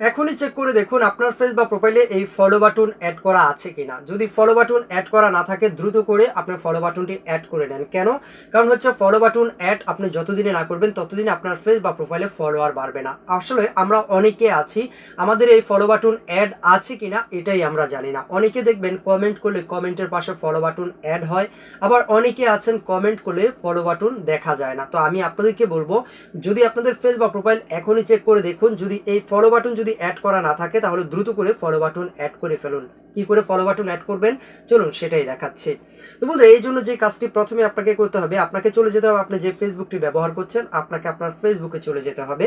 এখনই চেক করে দেখুন আপনার ফেস বা প্রোফাইলে এই ফলো বাটন অ্যাড করা আছে কিনা। যদি ফলো বাটন অ্যাড করা না থাকে, দ্রুত করে আপনার ফলো বাটনটি অ্যাড করে নেন। কেন? কারণ হচ্ছে ফলো বাটন অ্যাড আপনি যতদিনে না করবেন, ততদিন আপনার ফেস বা প্রোফাইলে ফলোয়ার বাড়বে না। আসলে আমরা অনেকে আছি, আমাদের এই ফলো বাটন অ্যাড আছে কিনা এটাই আমরা জানি না। অনেকে দেখবেন কমেন্ট করলে কমেন্টের পাশে ফলো বাটন অ্যাড হয়, আবার অনেকে আছেন কমেন্ট করলে ফলো বাটন দেখা যায় না। তো আমি আপনাদেরকে বলব, যদি আপনাদের ফেস বা প্রোফাইল এখনই চেক করে দেখুন, যদি এই ফলো বাটন যদি অ্যাড করা না থাকে, তাহলে দ্রুত করে ফলো বাটন অ্যাড করে ফেলুন। কি করে ফলো বাটন অ্যাড করবেন? চলুন সেটাই দেখাচ্ছি। তো বন্ধুরা, এই জন্য যে কাজটি প্রথমে আপনাকে করতে হবে, আপনাকে চলে যেতে হবে, আপনি যে ফেসবুকটি ব্যবহার করছেন, আপনাকে আপনার ফেসবুকে চলে যেতে হবে।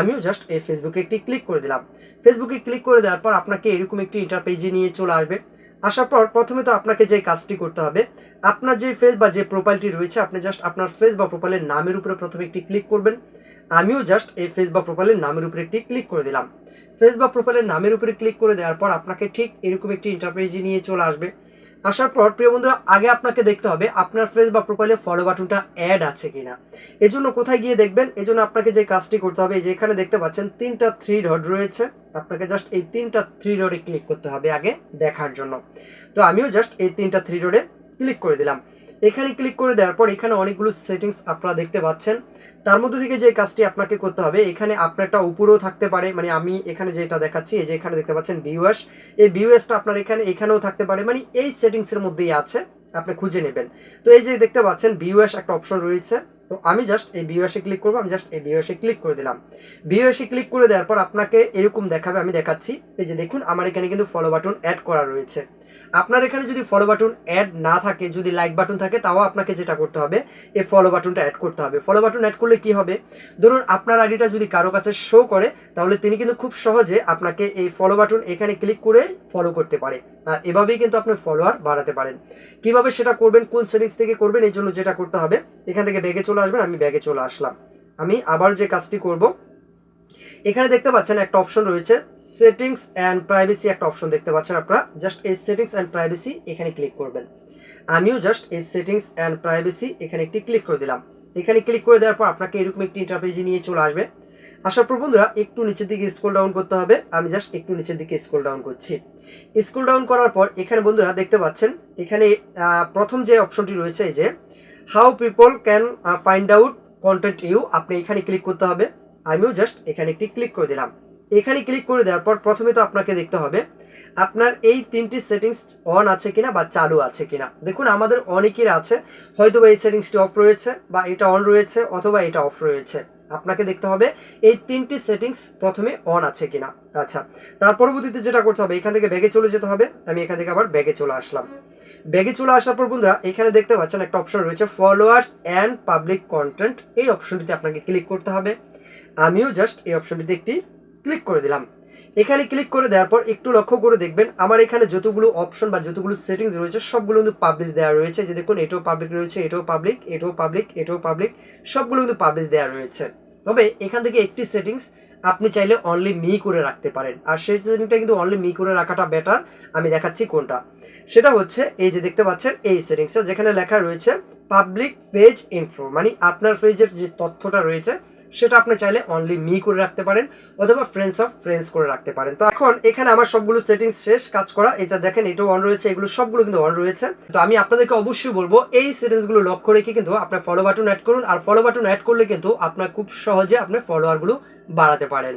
আমিও জাস্ট এই ফেসবুকে একটি ক্লিক করে দিলাম। ফেসবুকে ক্লিক করে দেওয়ার পর আপনাকে এরকম একটি ইন্টারপেজে নিয়ে চলে আসবে। আসার পর প্রথমে তো আপনাকে যে কাজটি করতে হবে, আপনার যে ফেস বা যে প্রোফাইলটি রয়েছে, আপনি জাস্ট আপনার ফেস বা প্রোফাইলের নামের উপরে প্রথমে একটি ক্লিক করবেন। আমিও জাস্ট এই ফেস বা প্রোফাইলের নামের উপরে একটি ক্লিক করে দিলাম। ফেস বা প্রোফাইলের নামের উপরে ক্লিক করে দেওয়ার পর আপনাকে ঠিক এরকম একটি ইন্টারপেজে নিয়ে চলে আসবে। আসার পর, প্রিয় বন্ধুরা, আগে আপনাকে দেখতে হবে আপনার ফেস বা প্রোফাইলে ফলো বাটনটা অ্যাড আছে কিনা। এজন্য কোথায় গিয়ে দেখবেন? এজন্য আপনাকে যে কাজটি করতে হবে যে এখানে দেখতে পাচ্ছেন, তিনটা থ্রি ডট রয়েছে। আপনাকে জাস্ট এই তিনটা থ্রি ডটে ক্লিক করতে হবে আগে দেখার জন্য। তো আমিও জাস্ট এই তিনটা থ্রি ডটে ক্লিক করে দিলাম। এখানে ক্লিক করে দেওয়ার পর এখানে অনেকগুলো সেটিংস আপনারা দেখতে পাচ্ছেন। তার মধ্যে থেকে যে কাজটি আপনাকে করতে হবে, এখানে আপনারটা উপরেও থাকতে পারে। মানে আমি এখানে যেটা দেখাচ্ছি, এই যে এখানে দেখতে পাচ্ছেন বিউএস এই বিউএসটা আপনার এখানে, এখানেও থাকতে পারে। মানে এই সেটিংসের মধ্যেই আছে, আপনি খুঁজে নেবেন। তো এই যে দেখতে পাচ্ছেন বিউএস একটা অপশন রয়েছে। তো আমি জাস্ট এই বিওএসে ক্লিক করব, আমি জাস্ট এই বিওএসে ক্লিক করে দিলাম। বিওএসে ক্লিক করে দেওয়ার পর আপনাকে এরকম দেখাবে, আমি দেখাচ্ছি। এই যে দেখুন, আমার এখানে কিন্তু ফলো বাটন অ্যাড করা রয়েছে। আপনার এখানে যদি ফলো বাটন অ্যাড না থাকে, যদি লাইক বাটন থাকে, তাও আপনাকে যেটা করতে হবে, এই ফলো বাটনটা অ্যাড করতে হবে। ফলো বাটন অ্যাড করলে কি হবে? ধরুন, আপনার আইডিটা যদি কারও কাছে শো করে, তাহলে তিনি কিন্তু খুব সহজে আপনাকে এই ফলো বাটন এখানে ক্লিক করে ফলো করতে পারে। আর এভাবেই কিন্তু আপনার ফলোয়ার বাড়াতে পারেন। কীভাবে সেটা করবেন, কোন সেটিংস থেকে করবেন, এই জন্য যেটা করতে হবে, এখান থেকে ব্যাগে চলে আসবেন, আমি ব্যাগে চলে আসলাম। আমি আবার যে কাজটি করব, এখানে দেখতে পাচ্ছেন একটা অপশন রয়েছে সেটিংস অ্যান্ড প্রাইভেসি একটা অপশন দেখতে পাচ্ছেন আপনারা। জাস্ট এই সেটিংস অ্যান্ড প্রাইভেসি এখানে ক্লিক করবেন। আমিও জাস্ট এই সেটিংস অ্যান্ড প্রাইভেসি এখানে একটি ক্লিক করে দিলাম। এখানে ক্লিক করে দেওয়ার পর আপনাকে এরকম একটি ইন্টারপেজে নিয়ে চলে আসবে। আসার পর বন্ধুরা, একটু নিচের দিকে স্ক্রল ডাউন করতে হবে। আমি জাস্ট একটু নিচের দিকে স্ক্রল ডাউন করছি। স্ক্রল ডাউন করার পর এখানে বন্ধুরা দেখতে পাচ্ছেন, এখানে প্রথম যে অপশনটি রয়েছে, এই যে how people can find out content you আপনি এখানে ক্লিক করতে হবে। আমিও জাস্ট এখানে একটি ক্লিক করে দিলাম। এখানে ক্লিক করে দেওয়ার পর প্রথমে তো আপনাকে দেখতে হবে, আপনার এই তিনটি সেটিংস অন আছে কিনা বা চালু আছে কিনা। দেখুন, আমাদের অনেকের আছে হয়তো বা এই সেটিংসটি অফ রয়েছে বা এটা অন রয়েছে অথবা এটা অফ রয়েছে। আপনাকে দেখতে হবে এই তিনটি সেটিংস প্রথমে অন আছে কিনা। আচ্ছা তার পরবর্তীতে যেটা করতে হবে, এখান থেকে ব্যাগে চলে যেতে হবে। আমি এখান থেকে আবার ব্যাগে চলে আসলাম। ব্যাগে চলে আসার পর বন্ধুরা, এখানে দেখতে পাচ্ছেন একটা অপশন রয়েছে ফলোয়ার্স অ্যান্ড পাবলিক কন্টেন্ট এই অপশনটিতে আপনাকে ক্লিক করতে হবে। আমিও জাস্ট এই অপশনটিতে একটি ক্লিক করে দিলাম। এখানে ক্লিক করে দেওয়ার পর একটু লক্ষ্য করে দেখবেন, আমার এখানে যতগুলো অপশন বা যতগুলো সেটিংস রয়েছে, সবগুলো কিন্তু পাবলিশ দেওয়া রয়েছে। যে দেখুন, এটাও পাবলিক রয়েছে, এটাও পাবলিক এটাও পাবলিক এটাও পাবলিক সবগুলো কিন্তু পাবলিশ দেওয়া রয়েছে। তবে এখান থেকে একটি সেটিংস আপনি চাইলে অনলি মি করে রাখতে পারেন। আর সেই সেটিংটা কিন্তু অনলি মি করে রাখাটা বেটার আমি দেখাচ্ছি কোনটা। সেটা হচ্ছে, এই যে দেখতে পাচ্ছেন, এই সেটিংসটা যেখানে লেখা রয়েছে পাবলিক পেজ ইনফো মানে আপনার পেজের যে তথ্যটা রয়েছে সেটা আপনি চাইলে অনলি মি করে রাখতে পারেন অথবা ফ্রেন্ডস অফ ফ্রেন্ডস করে রাখতে পারেন। তো এখন এখানে আমার সবগুলো সেটিংস শেষ কাজ করা এটা দেখেন এটাও অন রয়েছে, এগুলো সবগুলো কিন্তু অন রয়েছে। তো আমি আপনাদেরকে অবশ্যই বলব, এই সেটিংসগুলো লক্ষ্য রেখে কিন্তু আপনার ফলো বাটন অ্যাড করুন, আর ফলো বাটন অ্যাড করলে কিন্তু আপনার খুব সহজে আপনার ফলোয়ারগুলো বাড়াতে পারেন।